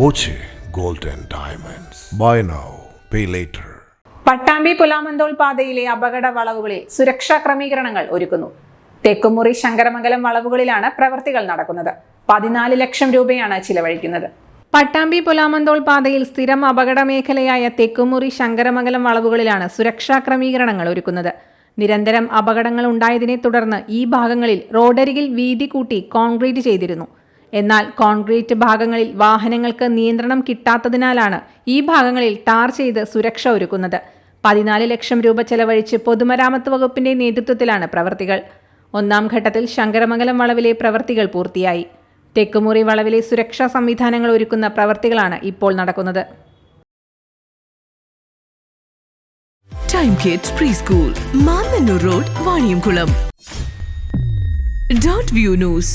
Boche gold and diamonds buy now pay later Pattambi Pulamanthole പാതയിലെ അപകട വളവുകളിൽ സുരക്ഷാ ക്രമീകരണങ്ങൾ ഒരുക്കുന്നു. തെക്കുമുറി ശങ്കരമംഗലം വളവുകളിലാണ് പ്രവർത്തികൾ നടക്കുന്നത്. പതിനാല് ലക്ഷം രൂപയാണ് ചിലവഴിക്കുന്നത്. പട്ടാമ്പി പുലാമന്തോൾ പാതയിൽ സ്ഥിരം അപകട മേഖലയായ തെക്കുമുറി ശങ്കരമംഗലം വളവുകളിലാണ് സുരക്ഷാ ക്രമീകരണങ്ങൾ ഒരുക്കുന്നത്. നിരന്തരം അപകടങ്ങൾ ഉണ്ടായതിനെ തുടർന്ന് ഈ ഭാഗങ്ങളിൽ റോഡരികിൽ വീതി കൂട്ടി കോൺക്രീറ്റ് ചെയ്തിരുന്നു. എന്നാൽ കോൺക്രീറ്റ് ഭാഗങ്ങളിൽ വാഹനങ്ങൾക്ക് നിയന്ത്രണം കിട്ടാത്തതിനാലാണ് ഈ ഭാഗങ്ങളിൽ ടാർ ചെയ്ത് സുരക്ഷ ഒരുക്കുന്നത്. പതിനാല് ലക്ഷം രൂപ ചെലവഴിച്ച് പൊതുമരാമത്ത് വകുപ്പിന്റെ നേതൃത്വത്തിലാണ് പ്രവർത്തികൾ. ഒന്നാം ഘട്ടത്തിൽ ശങ്കരമംഗലം വളവിലെ പ്രവർത്തികൾ പൂർത്തിയായി. തെക്കുമുറി വളവിലെ സുരക്ഷാ സംവിധാനങ്ങൾ ഒരുക്കുന്ന പ്രവർത്തികളാണ് ഇപ്പോൾ നടക്കുന്നത്. Time kids pre school road Vaniyamkulam dot view news